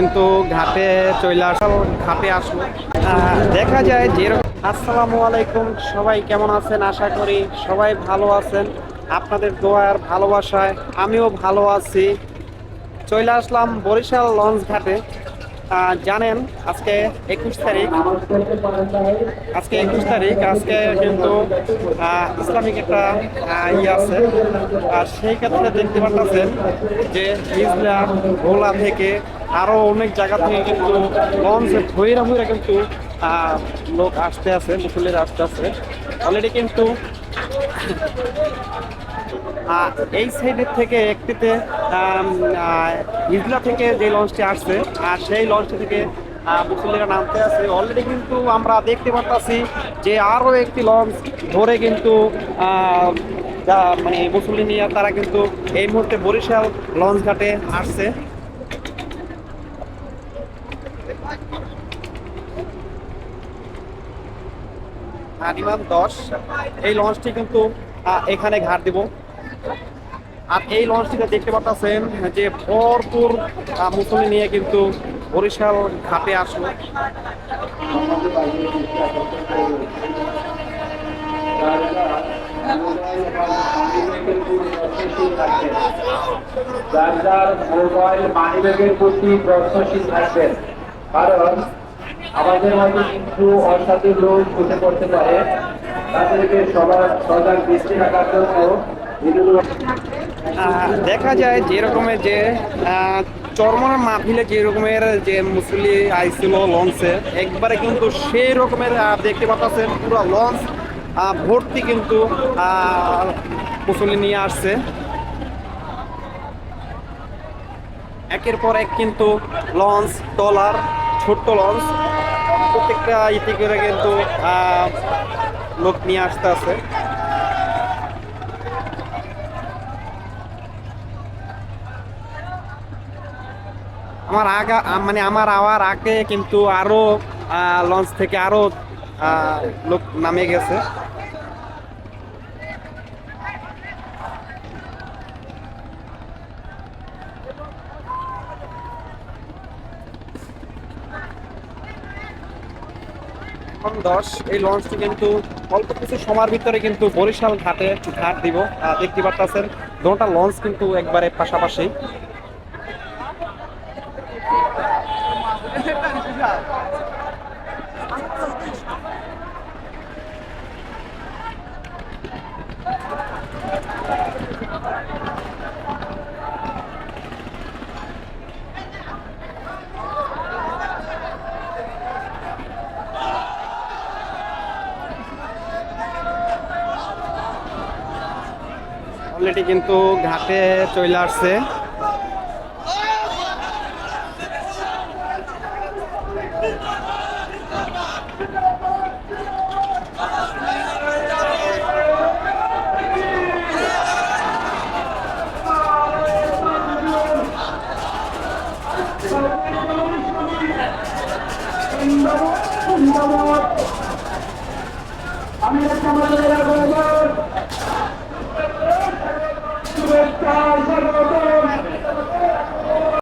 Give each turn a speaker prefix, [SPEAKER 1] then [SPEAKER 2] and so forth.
[SPEAKER 1] কিন্তু ঘাটে চলে আসল ঘাটে আসলো। দেখা যায় যে আসসালামু আলাইকুম, সবাই কেমন আছেন? আশা করি সবাই ভালো আছেন। আপনাদের দোয়ার ভালোবাসায় আমিও ভালো আছি। চলে আসলাম বরিশাল লঞ্চ ঘাটে। জানেন, আজকে একুশ তারিখ। আজকে একুশ তারিখ, আজকে কিন্তু ইসলামিক একটা ইয়ে আছে। আর সেই ক্ষেত্রে দেখতে পাচ্ছেন যে ইসলাম ভোলা থেকে আরও অনেক জায়গা থেকে কিন্তু লঞ্চ ভৈরা ভৈরা কিন্তু লোক আসতে আছে, মুসল্লিরা আসতে আছে। অলরেডি কিন্তু এই সাইডের থেকে একটিতে হিজলা থেকে যে লঞ্চটি আসছে, আর সেই লঞ্চটি থেকে মুসল্লিরা নামতে আছে। অলরেডি কিন্তু আমরা দেখতে পাচ্ছি যে আরও একটি লঞ্চ ধরে কিন্তু মানে মুসল্লি নিয়ে তারা কিন্তু এই মুহূর্তে বরিশাল লঞ্চ ঘাটে আসছে। আনিমান দশ। এই লঞ্চটি কিন্তু এখানে ঘাট দিব। আর এই লঞ্চটিতে দেখতে পাচ্ছেন যে ভরপুর আহ, মুসল্লি নিয়ে কিন্তু বরিশাল ঘাটে আসলো।
[SPEAKER 2] যার যার মোবাইল মানিব্যাগের প্রতি যত্নশীল থাকবেন। কারণ আমাদের মাঝে কিছু অসাধু লোক উঠে পড়তে পারে। তাদেরকে সবার সজাগ দৃষ্টি রাখার জন্য
[SPEAKER 1] দেখা যায় যে রকমের যে চরমনার মাহফিলে যে রকমের যে মুসলি আইছিল লঞ্চে, একবারে কিন্তু সেই রকমের দেখতে পাচ্ছেন পুরো লঞ্চ ভর্তি কিন্তু মুসলি নিয়ে আসছে। একের পর এক কিন্তু লঞ্চ ট্রলার ছোট্ট লঞ্চ। প্রত্যেকটা ইতি করে কিন্তু লোক নিয়ে আসতে আছে। আমার আগা মানে আমার আওয়ার আগে কিন্তু আরও লঞ্চ থেকে আরও লোক নামে গেছে। এখন দশ, এই লঞ্চটি কিন্তু অল্প কিছু সময়ের ভিতরে কিন্তু বরিশাল ঘাটে ঘাট দিব। দেখতে পাচ্ছেন দুটা লঞ্চ কিন্তু একবারে পাশাপাশি। অলরেডি কিন্তু ঘাটে চলে আসছে।
[SPEAKER 2] আমি একটা